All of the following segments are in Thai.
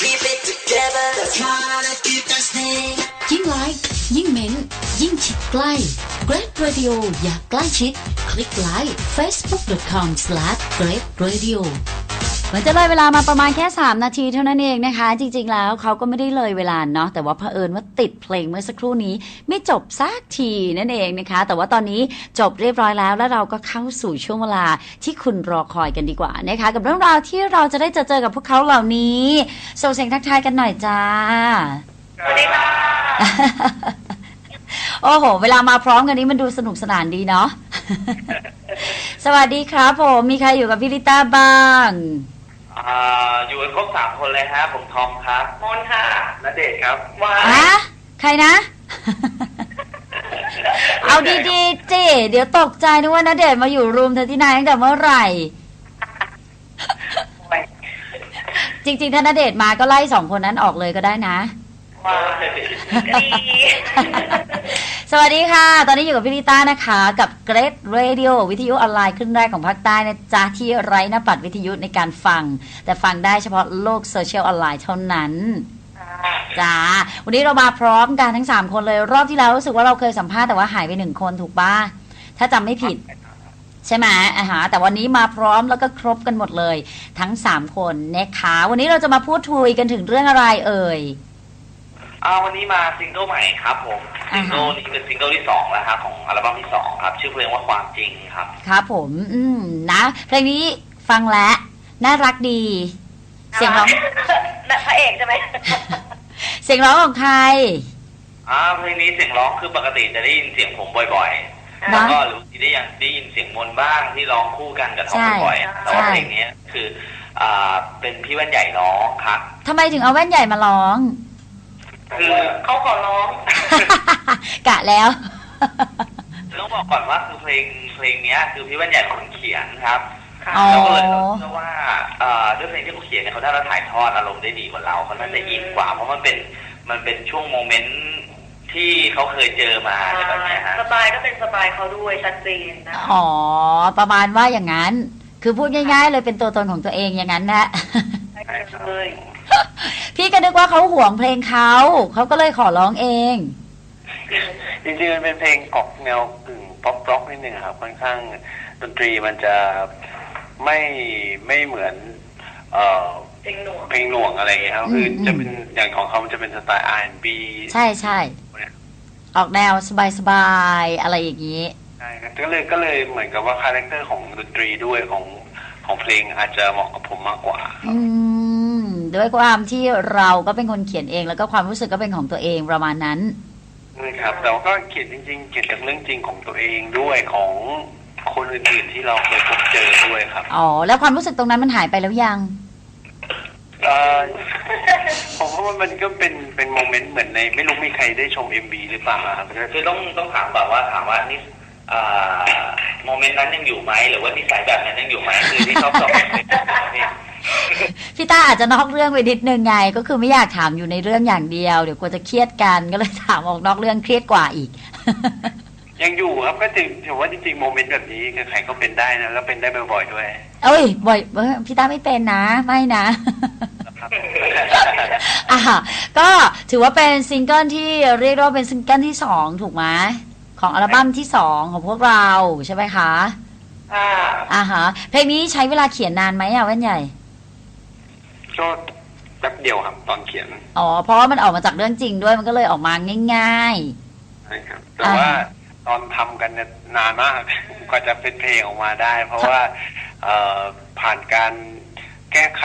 Keep it together. Let's try to keep this thing. ยิ่งไลค์ยิ่งเม้น ยิ่งชิดใกล้ Great Radio อยากใกล้ชิด คลิกไลค์ facebook.com/great radio มันจะเลยเวลามาประมาณแค่ 3 นาทีเท่านั้นเองนะคะ จริง ๆ แล้วเขาก็ไม่ได้เลยเวลาเนาะแต่ว่าเผอิญว่าติดเพลงเมื่อสักครู่นี้ ไม่จบสักทีนั่นเองนะคะ แต่ว่าตอนนี้จบเรียบร้อยแล้ว แล้วเราก็เข้าสู่ช่วงเวลาที่คุณรอคอยกันดีกว่านะคะ กับเรื่องราวที่เราจะได้เจอเจอกับพวกเขาเหล่านี้ส่งเสียงทักทายกันหน่อยจ้าสวัสดีค่ะโอ้โห เวลามาพร้อมกันนี้มันดูสนุกสนานดีเนาะสวัสดีครับผมมีใครอยู่กับพี่ลิต้าบ้าง อ่าอยู่กันครบสามคนเลยฮะ ผมทอมครับมนค่ะณเดชน์ครับวาฮะใครนะ เอาดีๆจิเดี๋ยวตกใจนึกว่านาเดชน์มาอยู่รูมเธอที่นายตั้งแต่เมื่อไหร่ จริงๆ ถ้านาเดชน์มาก็ไล่สองคนนั้นออกเลยก็ได้นะ วาดีสวัสดีค่ะ ตอนนี้อยู่กับพี่ลิต้านะคะ กับ Great Radio วิทยุออนไลน์คลื่นแรกของภาคใต้นะจ๊ะที่ไร้หน้าปัดวิทยุในการฟัง แต่ฟังได้เฉพาะโลกโซเชียลออนไลน์เท่านั้นจ้าวันนี้เรามาพร้อมกันทั้ง 3 คนเลยรอบที่แล้วรู้สึกว่าเราเคยสัมภาษณ์แต่ว่าหายไปหนึ่งคนถูกป่ะถ้าจำไม่ผิด ใช่ไหมอ่าฮะแต่วันนี้มาพร้อมแล้วก็ครบกันหมดเลย ทั้ง 3 คนนะคะวันนี้เราจะมาพูดคุยกันถึงเรื่องอะไรเอ่ย อ่าวันนี้มาซิงเกิลใหม่ครับ ผมอ่าซิงฮะเกิลนี้เป็นซิงเกิลที่สองแล้วครับของอัลบั้มที่สองครับ ชื่อเพลงว่าความจริงครับ ครับผม อืมนะเพลงนี้ฟังแล้วน่ารักดี เสียงร้องแบบพระเอกใช่ไหมเสียงร้องของใครอ่าเพลงนี้เสียงร้องคือปกติจะได้ยินเสียงผมบ่อยๆนะแล้วก็หรือได้ยังได้ยินเสียงมนต์บ้างที่ร้องคู่กันกับทอมใช่บ่อยๆแต่ว่าใช่เพลงนี้คือ อ่าเป็นพี่แว่นใหญ่ร้องครับทำไมถึงเอาแว่นใหญ่มาร้อง คือเขาขอร้อง กะแล้ว ต้องบอกก่อนว่าคือเพลงเพลงเนี้ย คือพี่แว่นใหญ่เป็นคนเขียนครับค่ะอ๋อ เราก็เลยเชื่อว่าเอ่อด้วยเพลงที่เขาเขียนเนี่ยเขาน่าจะถ่ายทอดอารมณ์ได้ดีกว่าเราเขาน่าจะอินกว่า เพราะมันเป็นมันเป็นช่วงโมเมนต์ที่เขาเคยเจอมาอะไรแบบเนี้ยฮะ สไตล์ก็เป็นสไตล์เขาด้วยชัดเจนนะอ๋อ ประมาณว่าอย่างนั้น คือพูดง่ายๆ เลยเป็นตัวตนของตัวเองอย่างนั้นนะ ใช่เลย พี่ก็นึกว่าเขาห่วงเพลงเขาเขาก็เลยขอร้องเอง จริงๆมันเป็นเพลงออกแนวกึ่งป๊อปร็อกนิดนึงครับค่อนข้างดนตรีมันจะไม่ไม่เหมือน เอ่อเพลงหน่วงเพลงหน่วงอะไรอย่างเงี้ยครับคืออมจะเป็นอย่างของเขามันจะเป็นสไตล์ R&B ใช่ใช่ออกแนวสบายๆอะไรอย่างนี้ใช่ครับก็เลยก็เลยเหมือนกับว่าคาแรคเตอร์ของดนตรีด้วยของของเพลงอาจจะเหมาะกับผมมากกว่าอืม ด้วยความที่เราก็เป็นคนเขียนเอง แล้วก็ความรู้สึกก็เป็นของตัวเองประมาณนั้นนะครับแต่ว่าก็เขียนจริง ๆ เขียนจากเรื่องจริงของตัวเองด้วยของคนอื่นๆที่เราเคยพบเจอด้วยครับอ๋อแล้วความรู้สึกตรงนั้นมันหายไปแล้วยังเอ่อผมว่ามันก็เป็นเป็นโมเมนต์เหมือนใน ไม่รู้มีใครได้ชม MV หรือเปล่าครับคือต้องต้องถามก่อนว่าถามว่านี่อ่าโมเมนต์นั้นยังอยู่ไหมหรือว่านิสัยแบบนั้นยังอยู่ไหมคือที่ชอบสอบนี่ พี่ต้าอาจจะนอกเรื่องไปนิดนึงไง ก็คือไม่อยากถามอยู่ในเรื่องอย่างเดียว เดี๋ยวกลัวจะเครียดกันก็เลยถามออกนอกเรื่องเครียดกว่าอีก ยังอยู่ครับก็ถือถือว่าจริงๆโมเมนต์แบบนี้ใครๆก็เป็นได้นะแล้วเป็นได้บ่อยๆด้วย เอ้ย บ่อยเอ้ยพี่ต้าไม่เป็นนะ ไม่นะ ครับอะก็ถือว่าเป็นซิงเกิลที่เรียกได้ว่าเป็นซิงเกิลที่สองถูกไหมของอัลบั้มที่สองของพวกเราใช่ไหมคะ อ่า อ่าฮะเพลงนี้ใช้เวลาเขียนนานไหมอะแว่นใหญ่ ก็แป๊บเดียวครับ ตอนเขียนอ๋อเพราะว่ามันออกมาจากเรื่องจริงด้วยมันก็เลยออกมาง่ายนะครับ แต่ว่าตอนทำกันเนี่ยนานมาก กว่าจะเป็นเพลงออกมาได้ เพราะว่าเอ่อผ่านการแก้ไข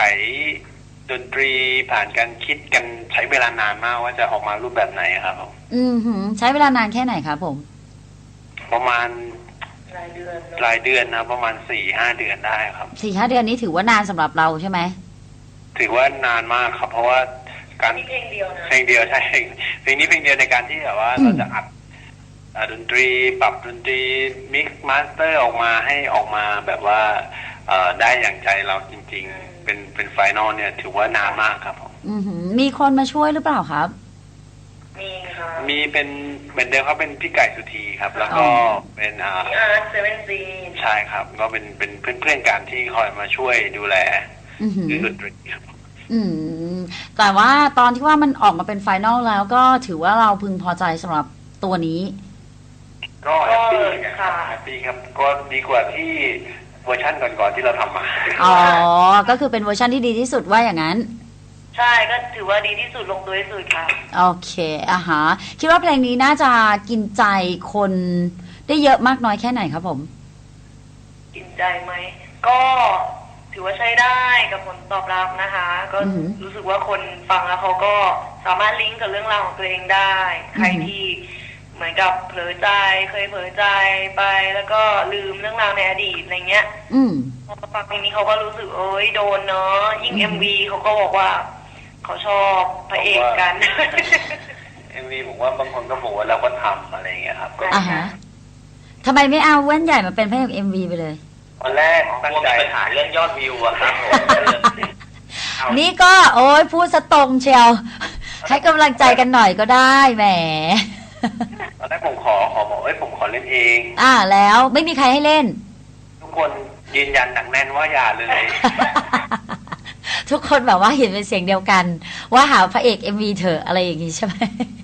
ดนตรี ผ่านการคิดกันใช้เวลานานมากว่าจะออกมารูปแบบไหนครับผมๆ อืมหือ ใช้เวลานานแค่ไหนครับผม ประมาณรายเดือนรายเดือนนะประมาณสี่ห้าเดือนได้ครับ สี่ห้าเดือนนี้ถือว่านานสำหรับเราใช่ไหม ถือว่านานมากครับ เพราะว่าการนี่เพลงเดียวนะเพลงเดียวใช่เพลงนี้เพลงเดียวในการที่แบบว่าอืมเราจะอัดอ่าดนตรีปรับดนตรีมิกซ์มาสเตอร์ออกมาให้ออกมาแบบว่าเอ่อได้อย่างใจเราจริง ๆ เป็นเป็นไฟนอลเนี่ย ถือว่านานมากครับผมอือหือมีคนมาช่วยหรือเปล่าครับ มีค่ะมีเป็นเหมือนเดิมครับเป็นพี่ไก่สุธีครับ แล้วก็อ๋อเป็นอ่ามีอาร์ตเซเว่นซีใช่ครับ ก็เป็นเป็นเพื่อนๆกันที่คอยมาช่วยดูแลอือ หือเรื่องดนตรีครับอืม แต่ว่าตอนที่ว่ามันออกมาเป็นไฟนอลแล้วก็ถือว่าเราพึงพอใจสำหรับตัวนี้ ก็แฮปปี้ก็คค่ะรับแฮปปี้ครับก็ดีกว่าที่เวอร์ชันก่อนๆที่เราทำมา อ๋อ ก็คือเป็นเวอร์ชันที่ดีที่สุดว่าอย่างนั้น ใช่ก็ถือว่าดีที่สุดลงตัวที่สุดค่ะ โอเคอะฮะคิดว่าเพลงนี้น่าจะกินใจคนได้เยอะมากน้อยแค่ไหนครับผม กินใจไหม ก็ ถือว่าใช้ได้กับผลตอบรับนะคะ ก็อือหือรู้สึกว่าคนฟังแล้วเขาก็สามารถลิงก์กับเรื่องราวของตัวเองได้ ใครอือหือ ที่เหมือนกับเผลอใจเคยเผลอใจไปแล้วก็ลืมเรื่องราวในอดีตอะไรเงี้ย อืม พอมาฟังเพลงนี้เขาก็รู้สึกเอ้ยโดนเนาะยิ่งอือหืเอ็อมวีเขาก็บอกว่า เขาชอบพระเอกกัน เอ็มวีผมว่าบางคนก็บอกว่าเราก็ทำอะไรอย่างเงี้ยครับก็อะฮะทำไมไม่เอาแว่นใหญ่มาเป็นพระเอกเอ็มวีไปเลย ตอนแรกกตั้งลัวใจ มีปัญหาเรื่องยอดวิวอะครับผมก็เลยเอานี่ก็โอ้ยพูดสตรงเชียว ให้กำลังใจกันหน่อยก็ได้แหม ตอนแรกผมขอขอบอกเอ้ยผมขอเล่นเอง อ่าแล้วไม่มีใครให้เล่น ทุกคนยืนยันหนักแน่นว่าอย่าเลยทุกคนแบบว่าเห็นเป็นเสียงเดียวกัน ว่าหาพระเอกเอ็มวีเถอะอะไรอย่างงี้ใช่ไหมอะ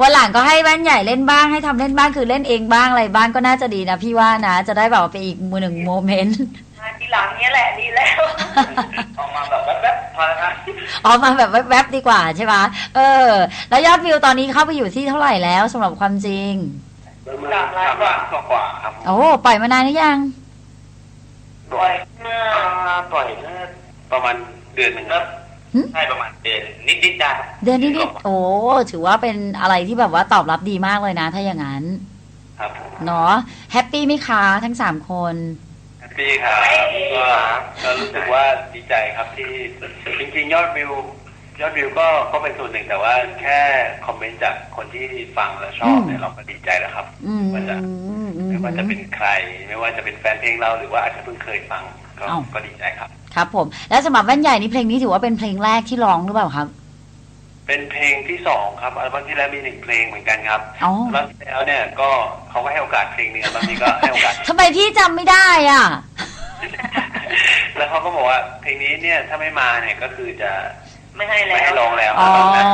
วันหลังก็ให้แว่นใหญ่เล่นบ้างให้ทำเล่นบ้างคือเล่นเองบ้างอะไรบ้างก็น่าจะดีนะพี่ว่านะ จะได้แบบว่าเป็นอีกมือหนึ่งโมเมนต์มาทีหลังเนี้ยแหละดีแล้วออกมาแบบแป๊บๆพอแล้วนะออกมาแบบแวบๆดีกว่าใช่ไหมเออ แล้วยอดวิวตอนนี้เข้าไปอยู่ที่เท่าไหร่แล้วสำหรับความจริงประมาณสามล้านกว่าๆครับโอ้ปล่อยมานานหรือยังปล่อยเมื่ออ่าปล่อยเมื่อประมาณเดือนหนึ่งครับ ใช่ประมาณเดือนนิดๆได้เดือนนิดๆโอ้ถือว่าเป็นอะไรที่แบบว่าตอบรับดีมากเลยนะ ถ้าอย่างนั้น ครับเนาะแฮปปี้ไหมคะทั้งสามคนแฮปปี้ครับก็ก็รู้สึกว่าดีใจครับที่จริงๆ ยอดวิวยอดวิวก็ก็เป็นส่วนหนึ่งแต่ว่าแค่คอมเมนต์จากคนที่ฟังแล้วชอบเนี่ยเราก็ดีใจแล้วครับอืมว่าจะอืม ไม่ว่าจะเป็นใคร ไม่ว่าจะเป็นแฟนเพลงเราหรือว่าอาจจะเพิ่งเคยฟังก็อ้าว ก็ดีใจครับ ครับผม แล้วสำหรับแว่นใหญ่นี่เพลงนี้ถือว่าเป็นเพลงแรกที่ร้องหรือเปล่าครับเป็นเพลงที่สองครับอัลบั้มที่แล้วมีหนึ่งเพลงเหมือนกันครับอ๋ออัลบั้มที่แล้วเนี่ยก็เขาก็ให้โอกาสเพลงหนึงอัลบั้มนี้ก็ให้โอกาส ทำไมพี่จำไม่ได้อะ แล้วเขาก็บอกว่าเพลงนี้เนี่ยถ้าไม่มาเนี่ยก็คือจะไม่ให้แล้ไม่ให้วร้องแล้วอ๋อตอนนั้น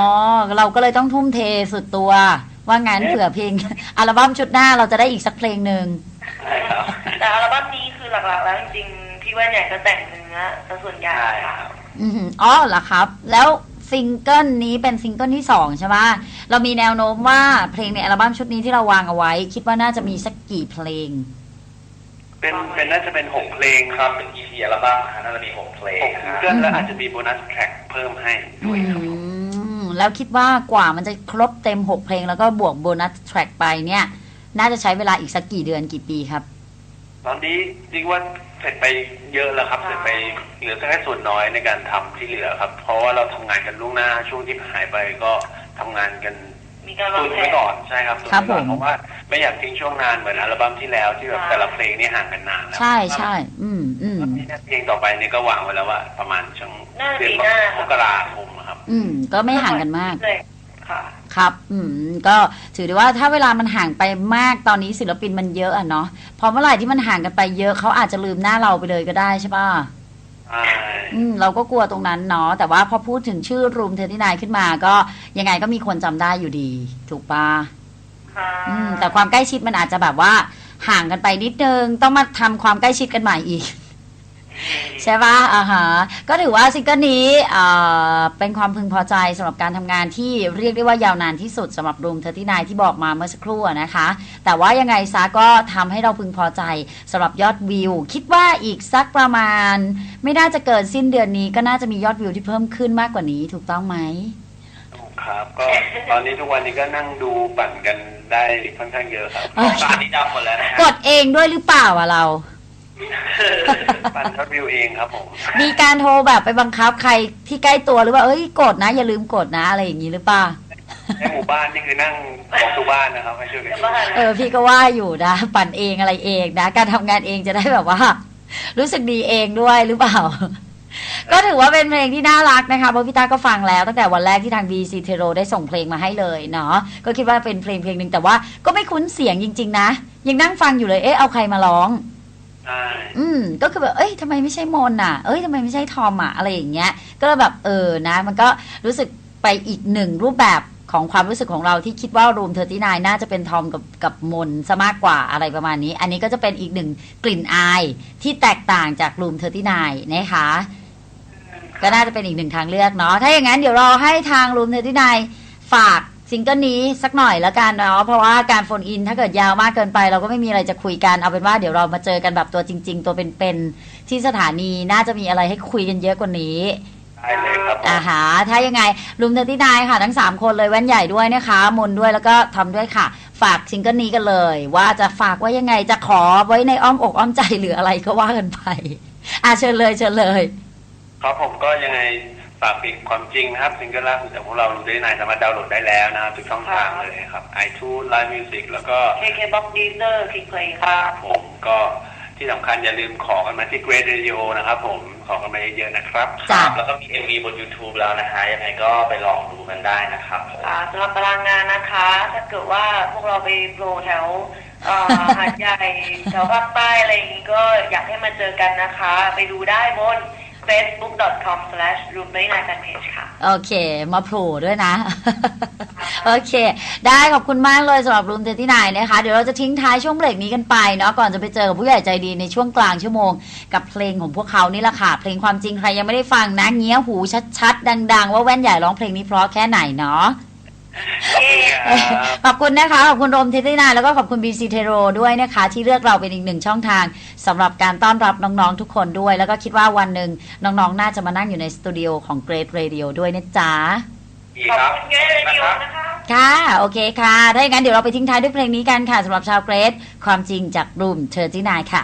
เราก็เลยต้องทุ่มเทสุดตัว ว่างั้นเผื่อเพลง อัลบั้มชุดหน้าเราจะได้อีกสักเพลงหนึ่งใช่ครับแต่อัลบั้มนี้คือหลักๆ แล้วจริงๆพี่แว่นใหญ่ก็แต่งเนื้อซะส่วนใหญ่ใช่คค่ะรับอือหืออ๋อเหรอครับ แล้วซิงเกิลนี้เป็นซิงเกิลที่สองใช่ไหมเรามีแนวโน้มว่าเพลงในอัลบั้มชุดนี้ที่เราวางเอาไว้ คิดว่าน่าจะมีสักกี่เพลง เป็นเป็นน่าจะเป็นหกเพลงคครัรับบเป็น EP อัลบั้มนะฮะน่าจะมีหกเพลงหกนะซิงฮะเกิลแล้วอาจจะมีโบนัสแทร็กเพิ่มให้ด้วยครับอืม แล้วคิดว่ากว่ามันจะครบเต็ม 6 เพลงแล้วก็บวกโบนัสแทร็กไปเนี่ย น่าจะใช้เวลาอีกสักกี่เดือนกี่ปีครับ ตอนนี้จริงว่าเสร็จไปเยอะแล้วครับ เสร็จไปเหลือแค่ส่วนน้อยในการทำที่เหลือครับ เพราะว่าเราทำงานกันล่วงหน้าช่วงที่หายไปก็ทำงานกันมีการวาตุงนแผไว้นก่อนใช่ครับตุนครับไว้ก่อนผมเพราะว่าไม่อยากทิ้งช่วงนานเหมือนอัลบั้มที่แล้วที่แบบใช่แต่ละเพลงนี่ห่างกันนานแล้วใช่ใช่อืมอืมแล้วนี่ เพลงต่อไปนี่ก็วางไว้แล้วว่า ประมาณช่วงน่าจะเดือนปีหน้ามกราคมครับ อืม ก็ไม่ห่างกันมาก เลยค่ะ ครับ อืม ก็ถือได้ว่าถ้าเวลามันห่างไปมากตอนนี้ศิลปินมันเยอะอะเนาะ พอเมื่อไหร่ที่มันห่างกันไปเยอะเขาอาจจะลืมหน้าเราไปเลยก็ได้ใช่ป่ะใช่อืมเราก็กลัวตรงนั้นเนาะแต่ว่าพอพูดถึงชื่อรูมเทอร์ที่นายขึ้นมาก็ยังไงก็มีคนจำได้อยู่ดี ถูกป่ะค่ะอืม แต่ความใกล้ชิดมันอาจจะแบบว่าห่างกันไปนิดนึง ต้องมาทำความใกล้ชิดกันใหม่อีก ใช่ปะอ่าฮะก็ถือว่าซิงเกิลนี้เอ่อเป็นความพึงพอใจสำหรับการทำงานที่เรียกได้ว่ายาวนานที่สุดสำหรับรูมเทอร์ที่นายที่บอกมาเมื่อสักครู่อะนะคะ แต่ว่ายังไงซะก็ทำให้เราพึงพอใจสำหรับยอดวิว คิดว่าอีกสักประมาณ ไม่น่าจะเกินสิ้นเดือนนี้ก็น่าจะมียอดวิวที่เพิ่มขึ้นมากกว่านี้ถูกต้องไหมครับก็ตอนนี้ทุกวันนี้ก็นั่งดูปั่นกันได้ค่อนข้างเยอะครับเอ้ยตานี่ดำหมดแล้วนะฮะกดเองด้วยหรือเปล่าอะเรา ปั่นยอดวิวเองครับผม มีการโทรแบบไปบังคับใครที่ใกล้ตัวหรือว่าเอ้ยกดนะ อย่าลืมกดนะอะไรอย่างนี้หรือเปล่าในหมู่บ้านนี่คือนั่งบอกทุกบ้านนะครับให้ช่วยกันเดี๋ยวดูบ้านเออพี่ก็ว่าอยู่นะ ปั่นเองอะไรเองนะ การทำงานเองจะได้แบบว่า รู้สึกดีเองด้วยหรือเปล่า ก็ถือว่าเป็นเพลงที่น่ารักนะคะเพราะพี่ตาก็ฟังแล้วตั้งแต่วันแรกที่ทาง VC t e r o ได้ส่งเพลงมาให้เลยเนาะก็คิดว่าเป็นเพลงเพลงหนึ่งแต่ว่าก็ไม่คุ้นเสียงจริง ๆ นะ ยังนั่งฟังอยู่เลยเอ๊ะเอาใครมาร้อง ใช่อืม ก็คือแบบ เอ้ยทำไมไม่ใช่มนอะ เอ้ยทำไมไม่ใช่ทอมอะ อะไรอย่างเงี้ย ก็เลยแบบ เออ นะ มันก็รู้สึกไปอีกหนึ่งรูปแบบของความรู้สึกของเราที่คิดว่ารูมเทอร์ตี้นน่าจะเป็นทอมกับกับมนซะมากกว่าอะไรประมาณนี้ อันนี้ก็จะเป็นอีกหนึ่งกลิ่นอายที่แตกต่างจากรูมเทอร์ตี้นนะคะ ก็น่าจะเป็นอีกหนึ่งทางเลือกเนาะ ถ้าอย่างนั้นเดี๋ยวเราให้ทางรูมเทอร์ตี้นฝาก ซิงเกิลนี้สักหน่อยแล้วกันเนาะเพราะว่าการโฟนอินถ้าเกิดยาวมากเกินไป เราก็ไม่มีอะไรจะคุยกันเอาเป็นว่าเดี๋ยวเรามาเจอกันแบบตัวจริง ๆ ตัวเป็นๆที่สถานีน่าจะมีอะไรให้คุยกันเยอะกว่านี้ได้เลยครับผมอ่าฮะถ้ายังไงรูมเทอร์ตี้นค่ะทั้ง 3 คนเลยแว่นใหญ่ด้วยนะคะ มนด้วยแล้วก็ทำด้วยค่ะ ฝากซิงเกิลนี้กันเลย ว่าจะฝากไว้ยังไงจะขอไว้ในอ้อมอกอ้อมใจหรืออะไรก็ว่ากันไป อะเชิญเลยเชิญเลย ครับผมก็ยังไง ฝากเพลงความจริงนะครับซิงเกิลล่าสุดของพวกเรารู้ได้นายสามารถดาวน์โหลดได้แล้วนะครับทุกช่องทางเลยครับ iTunes Live Music แล้วก็ KK Box Deezer Click Play คค่ะรับผมก็ที่สำคัญอย่าลืมขอกันมาที่ Great Radio นะครับผมขอกันมาเยอะๆนะครับ จ้ะ แล้วก็มี MV บน YouTube แล้วนะฮะยังไงก็ไปลองดูกันได้นะครับผม อ่าสำหรับตารางงานนะคะ ถ้าเกิดว่าพวกเราไปโปรแถวเอ่อ หาดใหญ่แถวภาคใต้อะไรอย่างนี้ก็อยากให้มาเจอกันนะคะ ไปดูได้บน facebook.com/room99fanpage ค่ะ โอเค มาโผล่ด้วยนะ โอเค ได้ขอบคุณมากเลยสำหรับรูมเทอร์ที่นนะคะ เดี๋ยวเราจะทิ้งท้ายช่วงเบรกนี้กันไปเนาะ ก่อนจะไปเจอกับผู้ใหญ่ใจดีในช่วงกลางชั่วโมง กับเพลงของพวกเขานี่แหละค่ะ เพลงความจริงใครยังไม่ได้ฟังนะเงี้ยหูชัดๆ ดัง ๆ ว่าแว่นใหญ่ร้องเพลงนี้เพราะแค่ไหนเนาะ ขอบคุณครับ ขอบคุณนะคะ ขอบคุณโรมเทตินาแล้วก็ขอบคุณ BC t e r o ด้วยนะคะ ที่เลือกเราเป็นอีกหนึ่งช่องทางสำหรับการต้อนรับน้องๆทุกคนด้วย แล้วก็คิดว่าวันหนึ่งน้องๆ น่าจะมานั่งอยู่ในสตูดิโอของ Great Radio ด้วยนะจ๊ะ ดีขอบครับคุณเกรดเรดิโอนะคะ ค่ะ โอเคค่ะ ถ้าอย่างนั้นเดี๋ยวเราไปทิ้งท้ายด้วยเพลงนี้กันค่ะสำหรับชาวเกรดความจริงจากรูมเทอร์ตินายค่ะ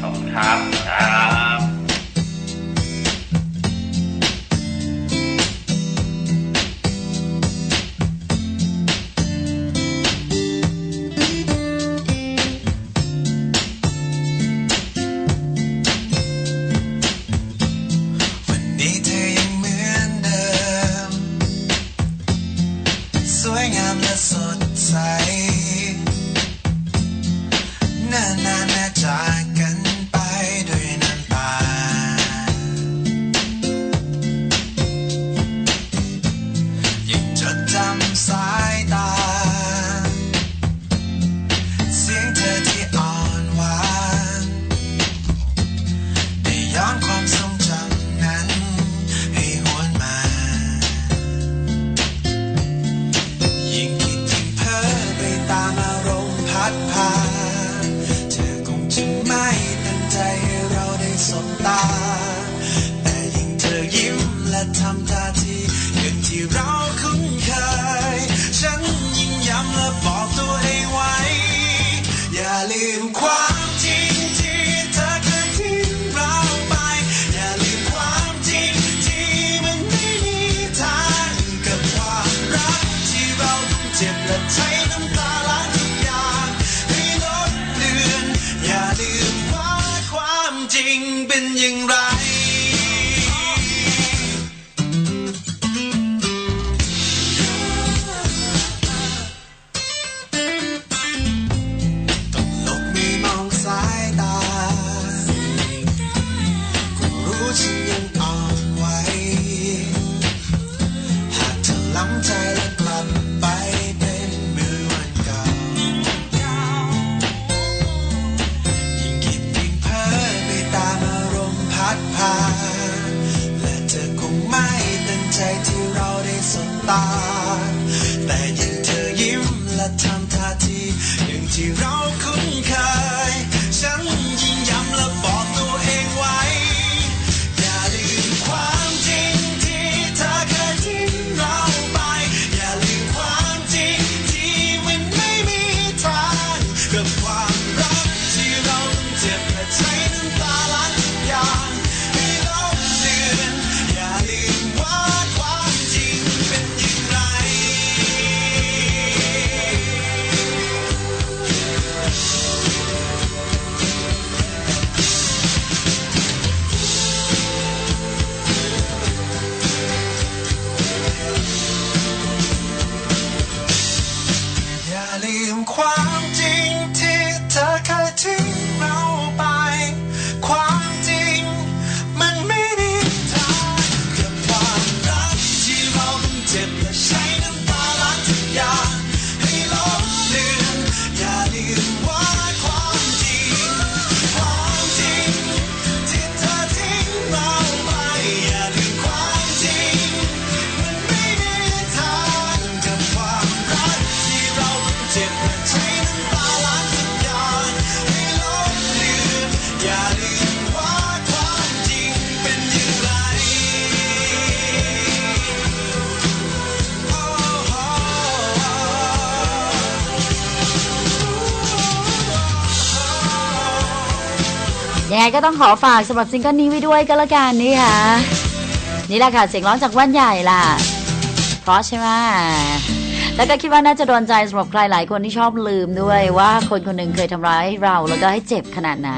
ขอบคุณครับ สวยงามและสดใส นานๆแน่ใจ เป็นอย่างไร ก็ต้องขอฝากสำหรับซิงเกิลนี้ไว้ด้วยก็แล้วกันนี่ค่ะ นี่แหละค่ะเสียงร้องจากว่านใหญ่ล่ะ เพราะใช่ไหม แล้วก็คิดว่าน่าจะโดนใจสำหรับใครหลายคนที่ชอบลืมด้วย ว่าคนคนหนึ่งเคยทำร้ายเราแล้วก็ให้เจ็บขนาดไหน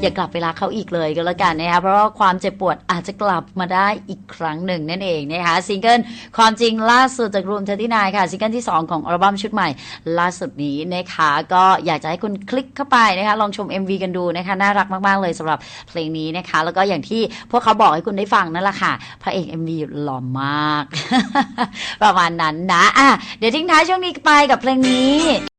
อย่ากลับไปรักเขาอีกเลยก็แล้วกันนะคะเพราะว่าความเจ็บปวดอาจจะกลับมาได้อีกครั้งหนึ่งนั่นเองนะคะซิงเกิลความจริงล่าสุดจากรูมเทอร์ที่นายค่ะซิงเกิลที่ 2 ของอัลบั้มชุดใหม่ ล่าสุดนี้นะคะก็อยากจะให้คุณคลิกเข้าไปนะคะลองชม MV กันดูนะคะน่ารักมากๆเลยสำหรับเพลงนี้นะคะ แล้วก็อย่างที่พวกเขาบอกให้คุณได้ฟังนั่นแหละค่ะพระเอก MV หล่อมาก ประมาณนั้นนะอะเดี๋ยวทิ้งท้ายช่วงนี้ไปกับเพลงนี้